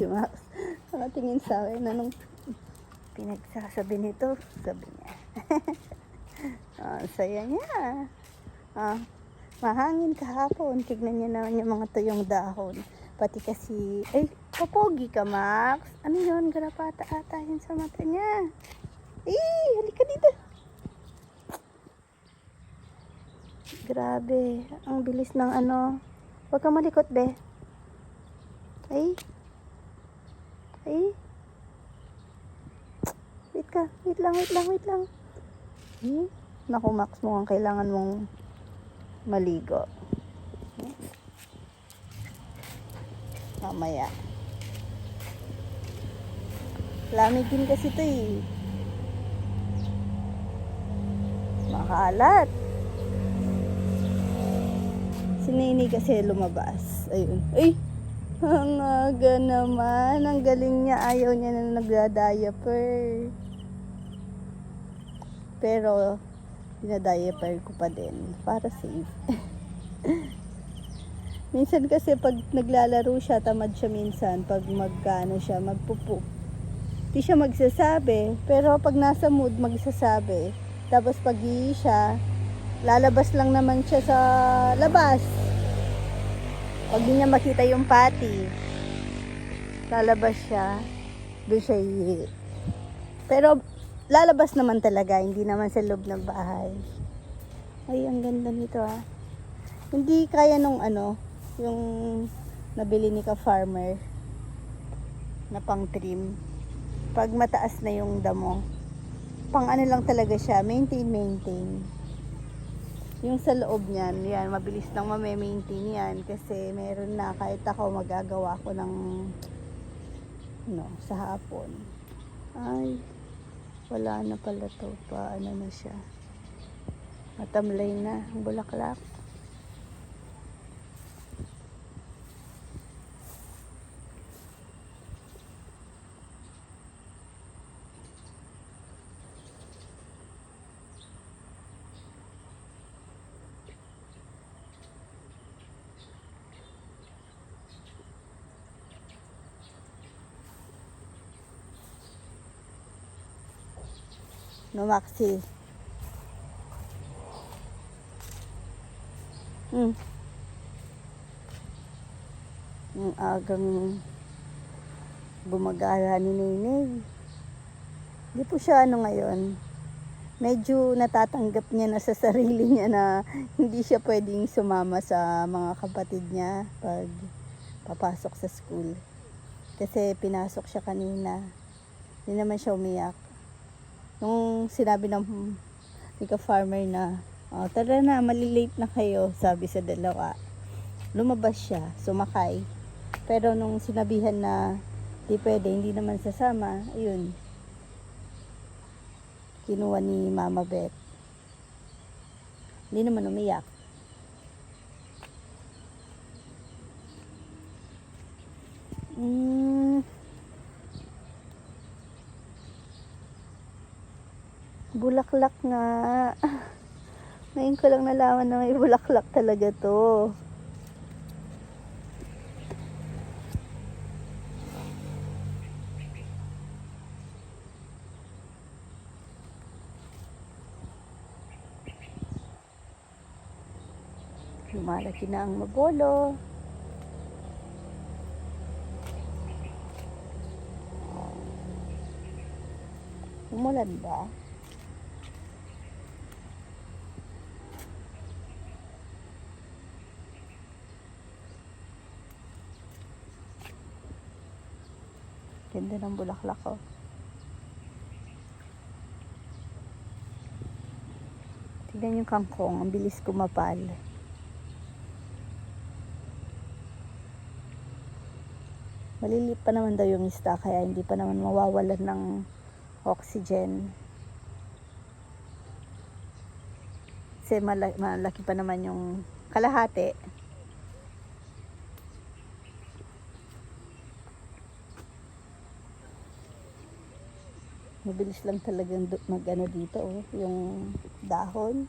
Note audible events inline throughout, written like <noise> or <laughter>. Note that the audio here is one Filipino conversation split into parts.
Si Max. Nakatingin sa akin, anong pinagsasabi nito? Sabi niya. <laughs> ah, saya niya. Ah, mahangin kahapon. Tignan niya naman yung mga tuyong dahon. Pati kasi, ay, papogi ka, Max. Ano yun? Garapata ata yun sa mata niya. Eh, halika dito. Grabe, ang bilis ng ano. Huwag kang malikot, be. Ay. Ay. Wait ka. Wait lang, wait lang, wait lang. Hmm? Naku, Max, mukhang kailangan mong maligo. Hmm? Mamaya. Lamig din kasi ito eh. Makalat. Si Nini kasi lumabas. Ayun. Ay! Ang aga naman. Ang galing niya. Ayaw niya na nagda-diaper. Pero, dinadiaper ko pa din. Para safe. <laughs> minsan kasi pag naglalaro siya, tamad siya minsan. Pag magkano siya, magpupo. Di siya magsasabi. Pero pag nasa mood, magsasabi. Tapos pag siya, lalabas lang naman siya sa labas. Pag di niya makita yung pati, lalabas siya, doon siya hihi. Pero, lalabas naman talaga, hindi naman sa loob ng bahay. Ay, ang ganda nito ah. Hindi kaya nung ano, yung nabili ni ka-farmer na pang trim. Pag mataas na yung damo, pang ano lang talaga siya, maintain, maintain. Yung sa loob niyan, yan, mabilis lang mame-maintain yan kasi meron na kahit ako magagawa ko ng no, sa hapon. Ay, wala na pala to pa, ano na siya. Matamlay na, ang bulaklak. No, Maxi. Hmm. Ang agang gumagala ni Nenay. Hindi po siya ano ngayon. Medyo natatanggap niya na sa sarili niya na hindi siya pwedeng sumama sa mga kapatid niya pag papasok sa school. Kasi pinasok siya kanina. Hindi naman siya umiyak nung sinabi ng ni farmer na oh, tara na malilate na kayo sabi sa dalawa. Lumabas siya sumakay. Pero nung sinabihan na di pwede hindi naman sasama ayun. Kinuha ni mama Beth. Hindi naman umiyak. Mm, Bulaklak nga. Ngayon ko lang nalaman na may bulaklak talaga to. Lumalaki na ang mabolo. Umulan ba? Ganda ng bulaklak ko. Tignan yung kangkong, ang bilis kumapal. Maliliit pa naman daw yung isda kaya hindi pa naman mawawalan ng oxygen. Kasi mala- malaki pa naman yung kalahati. Mabilis lang talagang du- mag ano dito oh, yung dahon.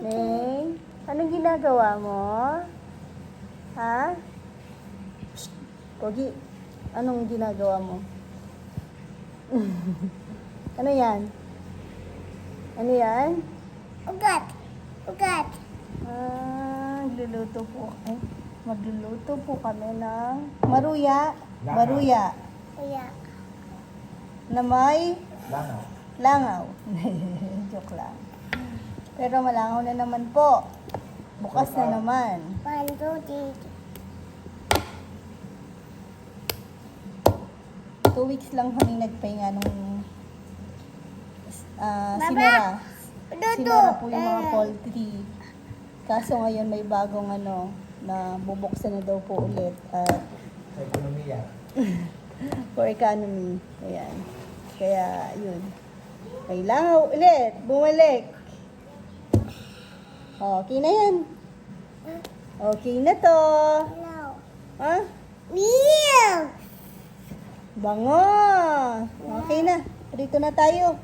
Neng, anong ginagawa mo? Ha? Pogi, anong ginagawa mo? <laughs> ano yan? Ano yan? Ugat. Ugat. Ah, luluto po. Ay, magluluto po kami ng maruya. Maruya. Kuya. Na may Langaw. langaw. <laughs> Joke lang. Pero malangaw na naman po. Bukas na naman. Two weeks lang kami nagpahinga nung Baba! sinara. Sinara po yung mga Eh. poultry. Kaso ngayon may bagong ano, na bubuksan na daw po ulit at Sa ekonomiya. <laughs> for economy. Ayan. Kaya, yun. Kailangan ulit. Bumalik. Okay na yan. Okay na to. No. Ha? Meow. Bango. Okay na. Dito na tayo.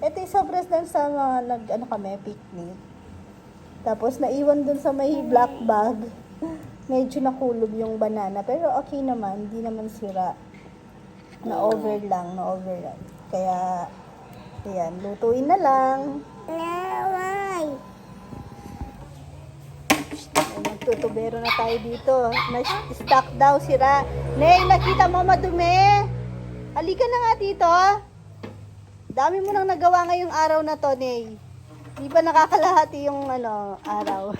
Ito yung sobres dun sa mga nag, ano kami, picnic. Tapos naiwan dun sa may black bag. <laughs> Medyo nakulog yung banana. Pero okay naman. Hindi naman sira. Na-over lang. Na-over lang. Kaya, ayan. Lutuin na lang. Naway. Ay, Magtutubero na tayo dito. Na-stuck daw sira. Ney, nakita mo madumi? Halika na nga dito. Dami mo nang nagawa ngayong araw na to, Ney. Di ba nakakalahati yung ano, araw?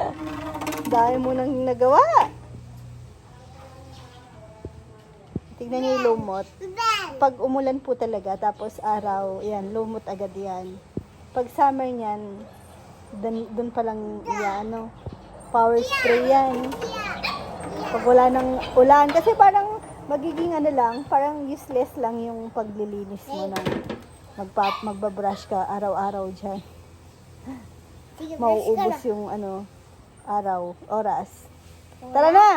<laughs> Dami mo nang nagawa. Tignan niyo yung lumot. Pag umulan po talaga, tapos araw, yan, lumot agad yan. Pag summer niyan, dun, dun pa lang, yan, ano, power spray yan. Pag wala ng ulan, kasi parang magiging ano lang, parang useless lang yung paglilinis mo ng magpa, magbabrush ka araw-araw dyan. Mauubos yung ano, araw, oras. Tara na!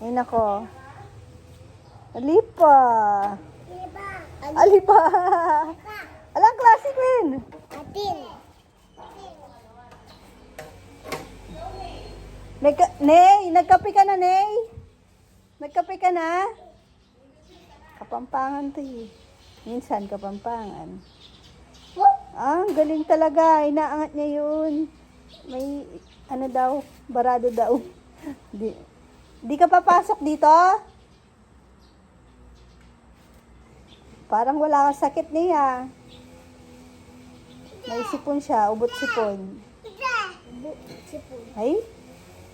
Ay nako. Alipa. Diba? Alipa. Alang klase Queen. Atin. Nagka, Ney, nagkape ka na, Ney? Nagkape ka na? Kapampangan to eh. Minsan, kapampangan. Ah, galing talaga. Inaangat niya yun. May, ano daw, barado daw. <laughs> di, di ka papasok dito? Parang wala kang sakit niya. May sipon siya, ubot sipon. Bu- Sipon. Ay,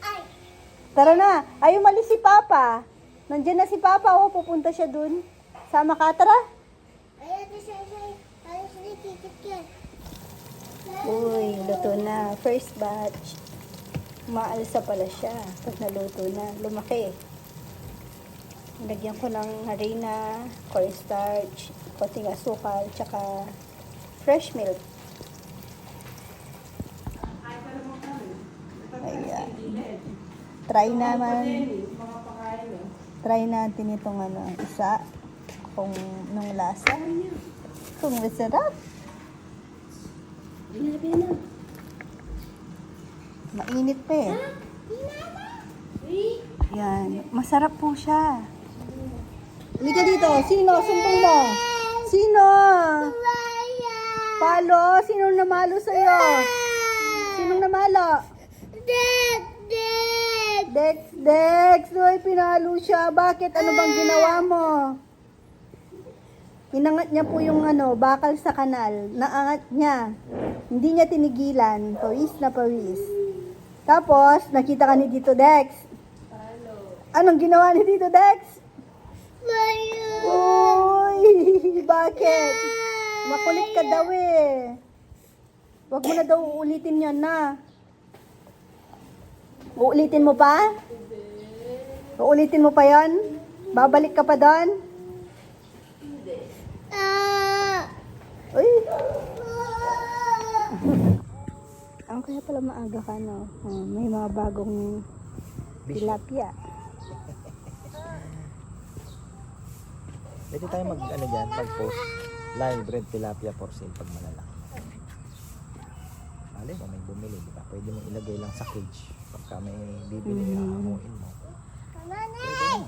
Ay. Tara na. Ay, umalis si Papa. Nandiyan na si Papa. Oh, pupunta siya dun. Sama ka, tara. Uy, luto na. First batch. Maalsa pala siya. Pag naluto na. Lumaki. Lagyan ko ng harina, cornstarch, konting asukal, tsaka fresh milk. Ayan. Try naman. Try natin itong ano, isa. Kung nung lasa. Kung masarap. Mainit pa eh. Yan. Masarap po siya. Halika dito. Sino? Sumbong mo. Sino? Palo? Sino namalo sa'yo? Sinong namalo? Dek. Dek. Dex, Dex. Uy, pinalo siya. Bakit? Ano bang ginawa mo? Inangat niya po yung ano, bakal sa kanal. Naangat niya. Hindi niya tinigilan. Pawis na pawis. Tapos, nakita ka ni Dito Dex. Anong ginawa ni Dito Dex? Uy, <laughs> bakit? Makulit ka daw eh. Huwag mo na daw uulitin yan na. Uulitin mo pa? Uulitin mo pa yon? Babalik ka pa doon? Ang kaya pala maaga ka no? Oh, may mga bagong tilapia. Pwede tayo mag, ano dyan, pag-post. Live red tilapia for sale pag malalaki. Mali mo, may bumili, di ba? Pwede mo ilagay lang sa cage. Pagka may bibili, aamuin mo. Nanay!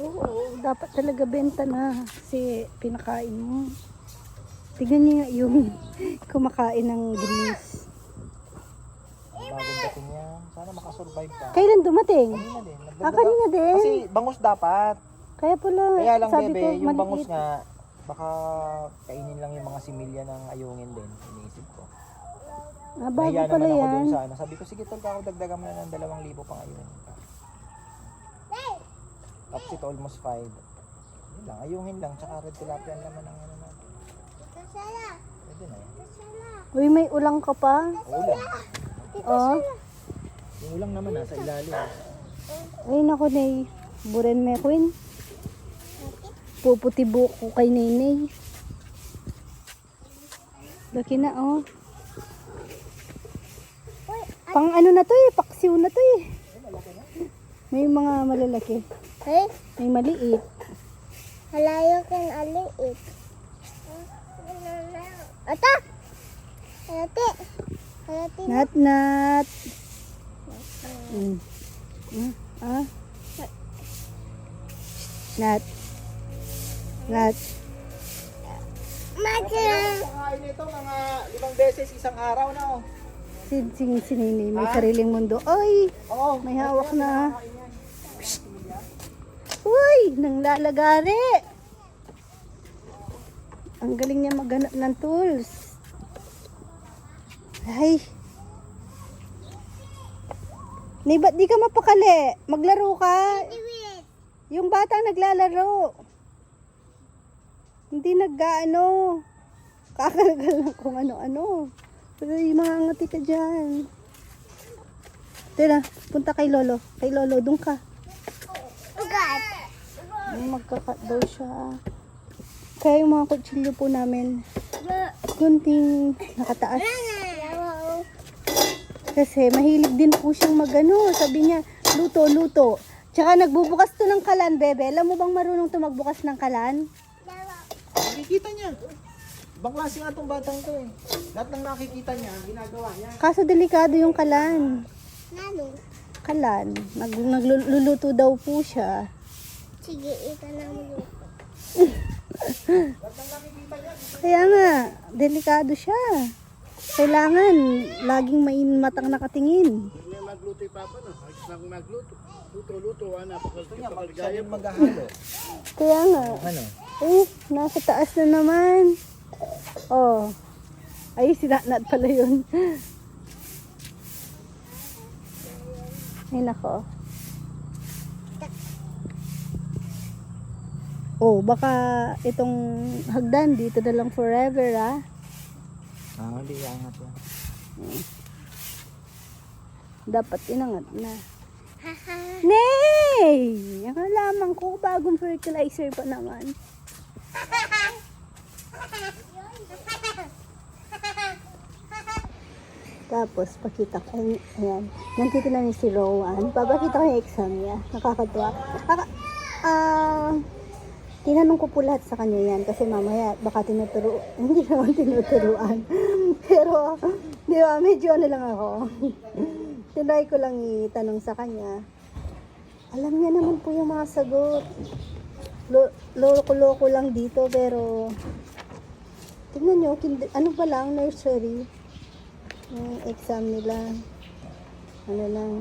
Oo, dapat talaga benta na kasi pinakain mo. Tignan niyo nga yung <laughs> kumakain ng greens. Bagong dating niya, sana makasurvive ka. Kailan dumating? Kanina din. Ah, kanina din. Kasi bangus dapat. Kaya pala, Kaya lang sabi bebe, ko, yung maliit. bangus nga, baka kainin lang yung mga similya ng ayungin din. Iniisip ko. Ah, bago Nahiya pala naman ako yan. dun sa ano. Sabi ko, sige tol, ako dagdagan mo na ng dalawang libo pang ayungin. Tapos ito almost 5. Yun lang, ayungin lang, tsaka red tilapia ang laman ng ano natin. Kasala! Pwede na yan. Kasala! Uy, may ulang ka pa. Ulang. Oh. Yung ulang naman nasa ilalim. Ay, naku, Nay. Buren me, Queen. Puputi buhok ko kay Nenay. Laki na, oh. Pang ano na to eh, paksiw na to eh. May mga malalaki. Hey, May maliit. halayo kang aliit. Ata! Halati! Halati na. Nat, nat. Mm. Mm. Ah. Nat. Nat. Macha! Pakain nito mga limang beses isang araw na oh. Si, si, si Nenay, may sariling mundo. Ay, Oo. may hawak na. Uy, nang lalagari. Ang galing niya maghanap ng tools. Ay. Ni, ba't di ka mapakali? Maglaro ka. Yung bata naglalaro. Hindi nag-ano. Kakalgal lang kung ano-ano. Pero yung mga ngati ka dyan. Tira, punta kay Lolo. Kay Lolo, doon ka. Ay, magkakat daw siya. Kaya yung mga kutsilyo po namin, kunting nakataas. Kasi mahilig din po siyang magano. Sabi niya, luto, luto. Tsaka nagbubukas to ng kalan, bebe. Alam mo bang marunong to magbukas ng kalan? Nakikita niya. Ibang klase nga tong batang to eh. Lahat ng nakikita niya, ginagawa niya. Kaso delikado yung kalan. Nano? Kalan. Nag, nagluluto daw po siya. Sige, ito na <laughs> Kaya nga, delikado siya. Kailangan, laging may matang nakatingin. May magluto yung papa no? Ayos na akong magluto. Luto, luto, ano, Gusto niya, mag siya din maghahalo. Kaya nga, ano? eh, nasa taas na naman. Oh, ay, sinanat pala yun. <laughs> Ay, nako. Oh, baka itong hagdan dito na lang forever, ah. Ah, hindi angat yan. Dapat inangat na. Nay! Ang halaman ko, bagong fertilizer pa naman. Tapos, pakita ko, ayan, nandito namin si Rowan. Papakita ko yung exam niya. Nakakatuwa. Aka, ah, tinanong ko po lahat sa kanya yan kasi mamaya baka tinuturo, <laughs> hindi naman tinuturuan. <laughs> Pero, di ba, medyo ano lang ako. <laughs> Tinry ko lang itanong sa kanya. Alam niya naman po yung mga sagot. Lo- Loko-loko lang dito pero tingnan nyo, kind- ano pa lang, nursery. Yung exam nila. Ano lang.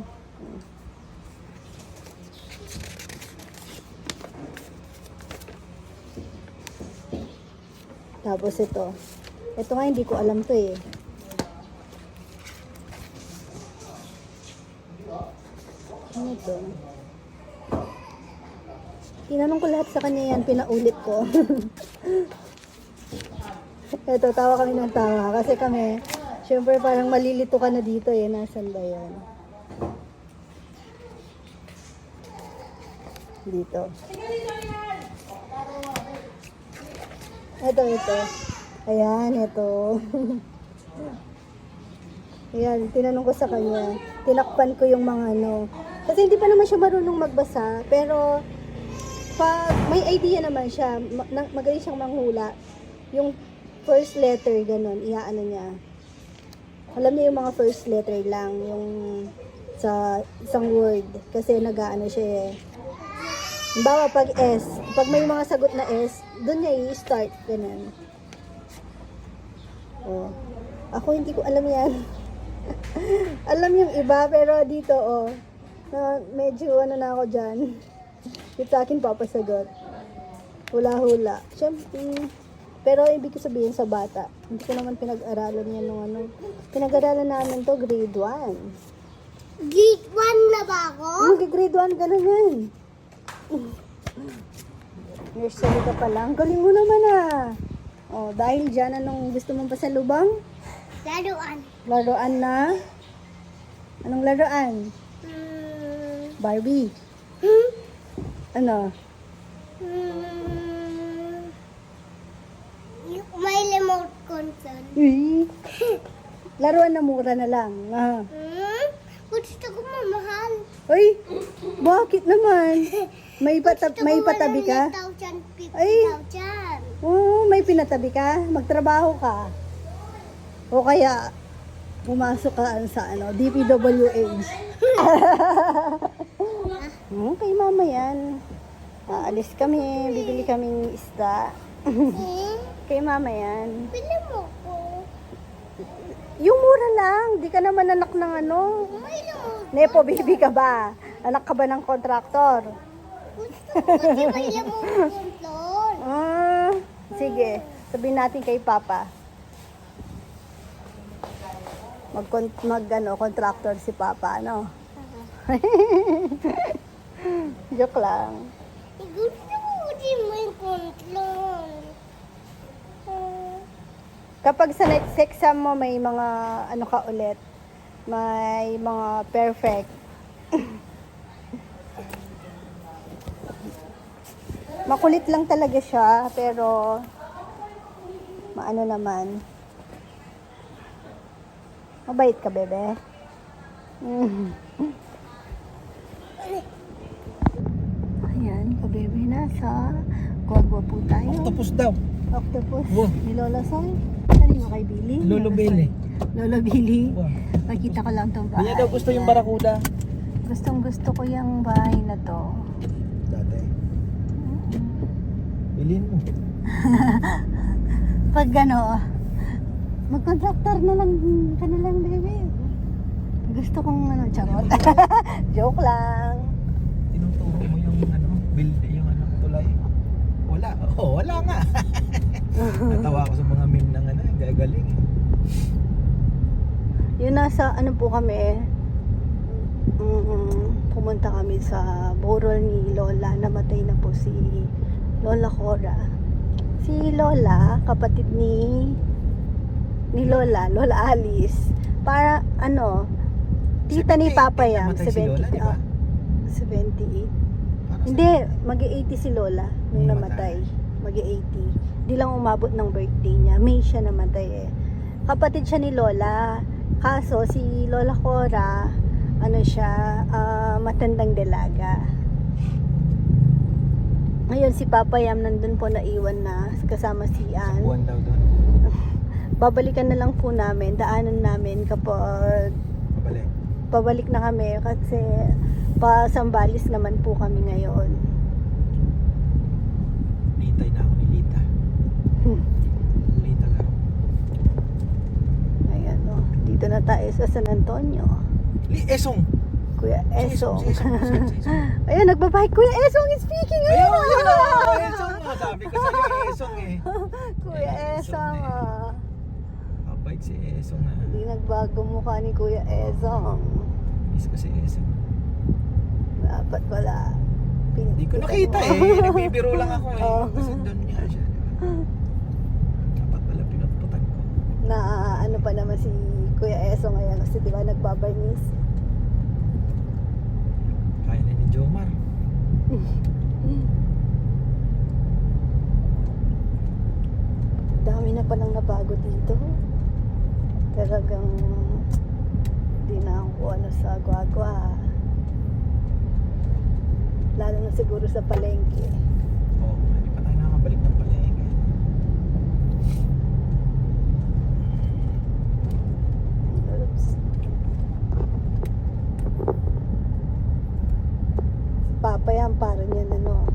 Tapos ito. Ito nga hindi ko alam to eh. Ano to? Tinanong ko lahat sa kanya yan, pinaulit ko. <laughs> Ito, tawa kami ng tawa. Kasi kami, syempre parang malilito ka na dito eh. Nasaan ba yan? Dito. Ito, ito. Ayan, ito. <laughs> Ayan, tinanong ko sa kanya. Tinakpan ko yung mga ano. Kasi hindi pa naman siya marunong magbasa, pero pag may idea naman siya, magaling siyang manghula. Yung first letter, ganun, iaano niya. Alam niya yung mga first letter lang, yung sa isang word. Kasi nag-ano siya eh. Bawa pag S, pag may mga sagot na S, doon niya i-start, ganun. Oh. Ako hindi ko alam yan. <laughs> alam yung iba, pero dito, oh, na medyo ano na ako dyan. <laughs> Yung sa akin papasagot. Hula-hula. Siyempre, pero ibig ko sabihin sa bata, hindi ko naman pinag-aralan yan nung ano. Pinag-aralan namin to grade 1. Grade 1 na ba ako? Mag-grade 1 ka na yan. Nursery ka pa lang. Galing mo naman ah. Oh, dahil dyan, anong gusto mong pasalubang? Laruan. Laruan na? Anong laruan? Hmm. Barbie. Hmm? Ano? Hmm. Yung May remote control. Laruan na mura na lang. Ah. Hmm? Gusto ko mamahal. Uy, bakit naman? May, pata- Gusto may patabi ka? 1,050,000. Ay. Oo, may pinatabi ka? Magtrabaho ka? O kaya, pumasok ka ano, sa ano, DPWH? hmm, <laughs> kay mama yan. Aalis kami, bibili kaming isda. Kay mama yan. Pili mo ko. Yung mura lang, di ka naman anak ng ano. Nepo, baby ka ba? Anak ka ba ng kontraktor? Gusto ko kasi may remote control. Ah, sige. Sabihin natin kay Papa. Mag, mag ano, contractor si Papa, ano? <laughs> <laughs> Joke lang. Eh, Gusto ko kasi may control. Hmm. Kapag sa next exam mo may mga ano ka ulit, may mga perfect. <laughs> Makulit lang talaga siya, pero maano naman. Mabait ka, bebe. <laughs> Ayan, kabebe, nasa Guagua po tayo. Octopus daw. Octopus. Wow. Ni Lola Soy. Kanino kay Billy? Lolo Billy. Lolo Billy. Nakita ko lang tong bahay. Kanya daw gusto yung barakuda. Gustong gusto ko yung bahay na to. Dati. Bilhin mo. <laughs> Pag ano, mag-contractor na lang ka na lang, baby. Gusto kong ano, charot. <laughs> Joke lang. Tinuturo mo yung ano, build, yung ano, tulay. Wala. Oh, wala nga. <laughs> Natawa ako sa mga meme ng ano, gagaling. eh. Yun nasa ano po kami, mm, pumunta kami sa burol ni Lola. Namatay na po si Lola Cora. Si Lola, kapatid ni ni Lola, Lola Alice. Para ano, tita ni 78 Papa Yang, namatay si Lola, ba? ah, 78. Para sa- Hindi, mag-80 si Lola nung Nung namatay. Mag-80. Di lang umabot ng birthday niya. May siya namatay eh. Kapatid siya ni Lola. Kaso si Lola Cora, ano siya, ah, matandang dalaga. Ngayon si Papa Yam nandun po naiwan na kasama si Ann. Buwan daw doon. <laughs> Babalikan na lang po namin, daanan namin kapag Pabalik. pabalik na kami kasi pa Sambales naman po kami ngayon. Litay na ako ni Lita. Hmm. Lita ka. Ayan o, dito na tayo sa San Antonio. Li Esong. Kuya Esong. Si Esong. Si Esong. Si <laughs> Esong. Ayan, nagbabay. Kuya Esong is speaking. Ayun, Ayun, ayun, ayun, Esong mo. Sabi ko sa'yo, Esong eh. <laughs> Kuya Esong. si Esong ah. Hindi nagbago mukha ni Kuya Esong. Miss ko si Esong. Dapat wala. Hindi ko nakita eh. Nagbibiro lang ako eh. <laughs> Kasi doon nga siya. di ba? Dapat pala pinagputan ko. Na ano pa naman si Kuya Esong ngayon kasi di ba nagbabarnis. Kaya na ni Jomar. <laughs> Dami na palang nabago dito. Talagang di na ako ano sa gwagwa. siguro sa palengke. Oo, hindi pa tayo nakabalik ng palengke. Oops. Papa yan, parang yan ano.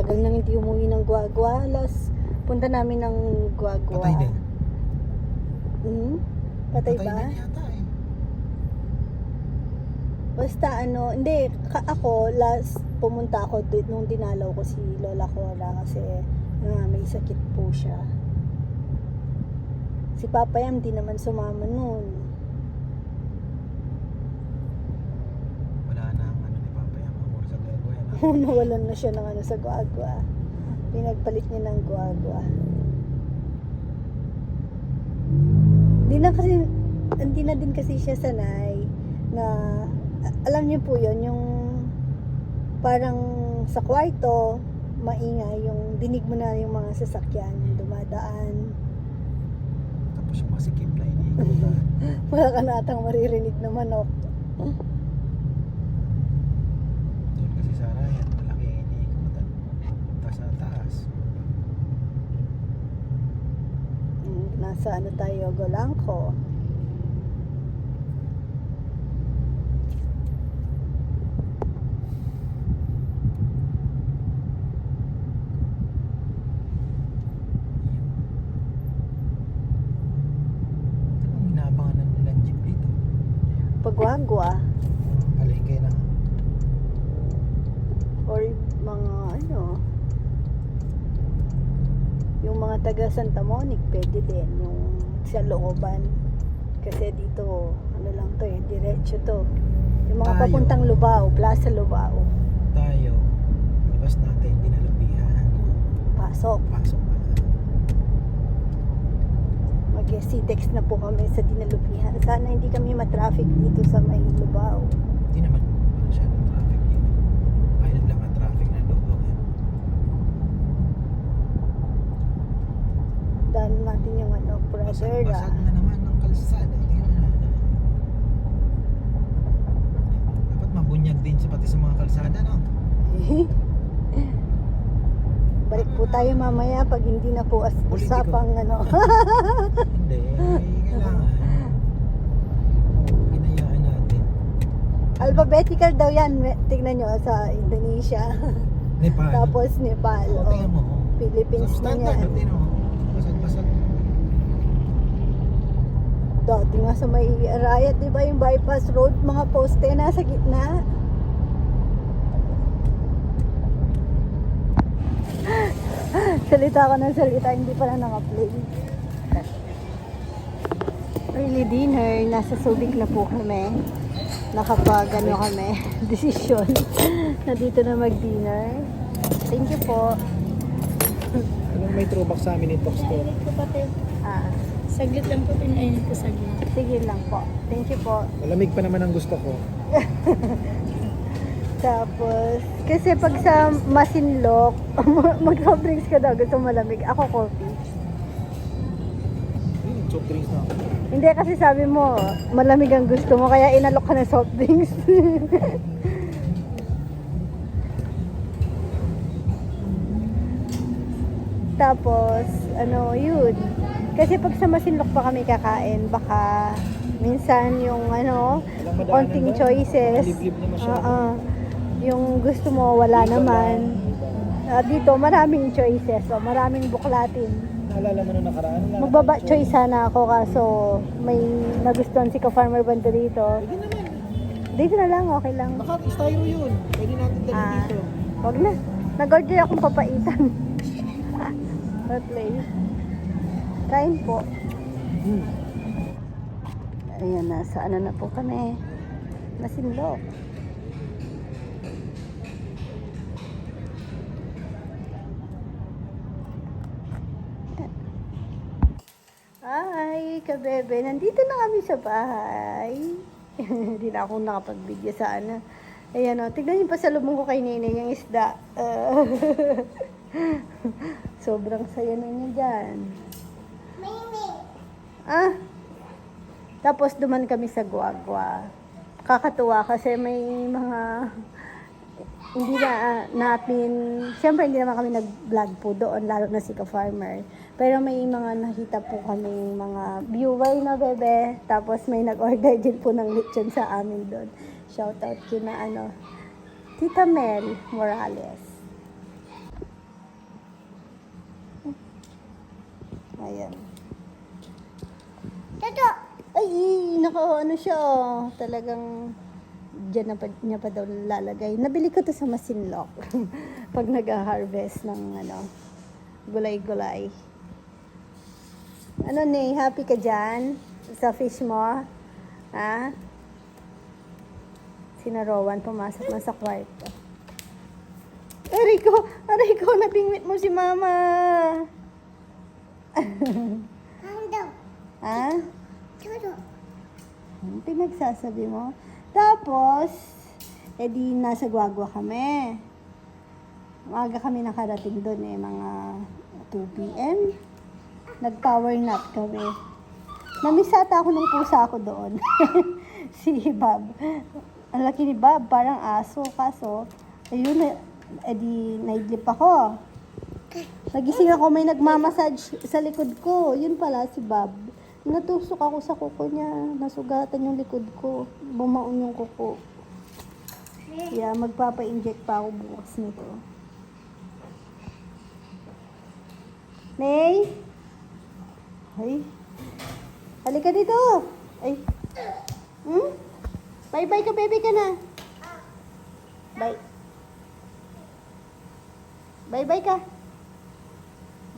Tagal nang hindi umuwi guagua. Alas, punta namin ng guagua. Patay din. Hmm? Patay, ba? din yata eh. Basta ano, hindi, ka- ako, last, pumunta ako dito nung dinalaw ko si Lola Cora kasi ah, may sakit po siya. Si Papa Yam di naman sumama noon. Wala na ang ano ni Papa yung amor sa gagawin. ah. <laughs> Nawalan na siya ng ano sa guagua. Pinagpalit niya ng guagua. Di na kasi, hindi na din kasi siya sanay na, alam niyo po yon yung parang sa kwarto, maingay, yung dinig mo na yung mga sasakyan, dumadaan. Tapos yung masikip na iniikutan. Wala ka na <laughs> atang maririnig na manok. Doon kasi sa Ryan, malaki yung iniikutan. Punta sa taas. Mm, Nasa ano tayo, Golangko. Anong inaabangan ng nilang jeep dito? Pagwagwa. Palengke na. or mga ano yung mga taga Santa Monique pwede din yung sa looban. Kasi dito ano lang to eh diretso to. Yung mga Tayo. papuntang Lubao Plaza Lubao. Tayo, labas natin, dinalupihan. pasok. Pasok pa na. mag text na po kami sa dinalupihan sana hindi kami matraffic dito sa may Lubao Hindi naman masyadong traffic dito. Kaya lang ang traffic na doon. daan natin yung ano Basag, na naman ng kalsada. Tingnan. Dapat mabunyag din sa pati sa mga kalsada, no? <laughs> balik po tayo mamaya pag hindi na po as usapang ano <laughs> Hindi, kailangan. Ginayaan natin. Alphabetical daw yan. Tignan nyo sa Indonesia. Nepal. <laughs> Tapos Nepal. Oh, tingnan mo. Philippines Sa na standard, yan. no? tingnan mo. Basag-basag. Dati nga sa may riot, di ba yung bypass road, mga poste nasa gitna. <laughs> salita ko ng salita, hindi pala naka-play. Early dinner, nasa Subic na po kami. Nakapag ano kami, <laughs> desisyon <laughs> na dito na mag-dinner. Thank you po. Anong may throwback sa amin yung talk store? Ah, Saglit lang po pinainin ko saglit. sige lang po. Thank you po. Malamig pa naman ang gusto ko. <laughs> Tapos, kasi pag sa Masinloc, <laughs> mag-soft drinks ka daw, gusto malamig. Ako coffee. Ayun, soft drinks na ako. Hindi kasi sabi mo, malamig ang gusto mo, kaya inalok ka ng soft drinks. <laughs> Tapos, ano, yun. Kasi pag sa Masinloc pa kami kakain, baka minsan yung ano, konting choices. Masyado. Oo. yung gusto mo, wala naman. Ah, dito, maraming choices. So, maraming buklatin. Naalala mo nung nakaraan? Magbaba choice sana ako kaso may nagustuhan si ka-farmer banda dito. Pwede naman. Dito na lang, okay lang. Baka styro yun. Pwede natin dalhin Ah, dito. wag na. Nag-order akong papaitan. <laughs> Hot place. Kain po. Ayan, nasa ano na po kami. Masinlok. Ay, kabebe, nandito na kami sa bahay. <laughs> Hindi na ako nakapag-video sa ano. Ayan o, tignan yung pasalubong ko kay Nene yung isda. Ah. <laughs> sobrang saya na niya dyan. Ah, tapos duman kami sa Guagua. Kakatuwa kasi may mga hindi na ah, natin, syempre hindi naman kami nag-vlog po doon, lalo na si ka-farmer. Pero may mga nakita po kami mga viewer na bebe, tapos may nag-order din po ng lechon sa amin doon. Shoutout kina ano, Tita Mel Morales. Ayan. Toto! Ay, naka ano siya, oh. talagang dyan na pa, niya pa daw lalagay. Nabili ko to sa Masinloc <laughs> pag nag-harvest ng ano, gulay-gulay. Ano ni, happy ka dyan sa fish mo? Ha? Sina Rowan pumasok na sa kwarto. Aray ko, aray ko, nabingwit mo si mama. <laughs> Ha? Toto! Ang pinagsasabi mo. Tapos, edi nasa Guagua kami. Maaga kami nakarating doon eh, mga 2 p.m. Nag-power nap kami. Namisata ako ng pusa ko doon. <laughs> si Bob. Ang laki ni Bob, parang aso. Kaso, ayun, eh, edi naidlip ako. Nagising ako, may nagmamassage sa likod ko. Yun pala si Bob. Natusok ako sa kuko niya. Nasugatan yung likod ko. Bumaon yung kuko. Kaya magpapa-inject pa ako bukas nito. May? Ay. Halika dito. Ay. Hmm? Bye-bye ka, baby ka na. Bye. Bye-bye ka.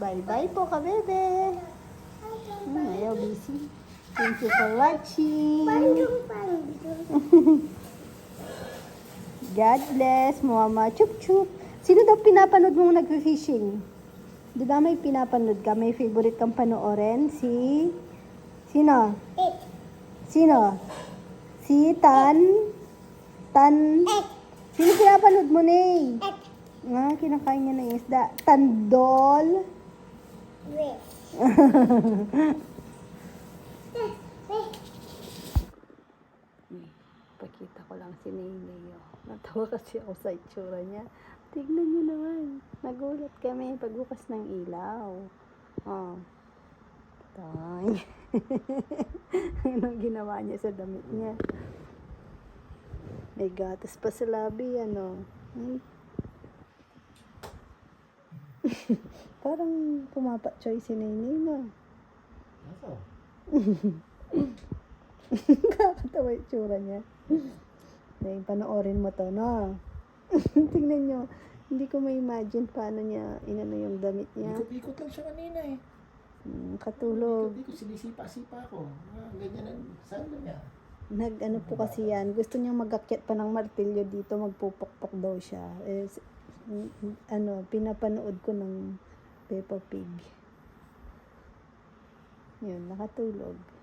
Bye-bye po ka, bebe. Hmm, ayaw busy. Thank you for watching. <laughs> God bless, Mama. Chup chup. Sino daw pinapanood mo nag-fishing? Di ba may pinapanood ka? May favorite kang panoorin? Si... Sino? Eh! Sino? Si Tan... Tan... Eh! Sino pinapanood mo, Nay? Eh! Nga, kinakain niya ng isda. Tandol. Wait! Pakita ko lang si Nene. oh. Natawa kasi ako sa itsura niya. Tignan niyo naman. Nagulat kami pagbukas ng ilaw. Oh. Tay. <laughs> Anong ginawa niya sa damit niya? May gatas pa sa labi, ano. Hmm. Parang pumapatsoy si Nene, no? Aso? <laughs> Kakatawa yung tsura niya. Dahil panoorin mo to, no? <laughs> Tingnan nyo. Hindi ko ma-imagine paano niya inano yung damit niya. Ikot-ikot lang siya kanina eh. Hmm, katulog. Ikot-ikot, sinisipa-sipa ko. Ah, ganyan ang saan ba niya? Nag ano po kasi yan. Gusto niya magakyat pa ng martilyo dito. Magpupukpok daw siya. Eh, mm, mm, ano, pinapanood ko ng Peppa Pig. Yun, nakatulog.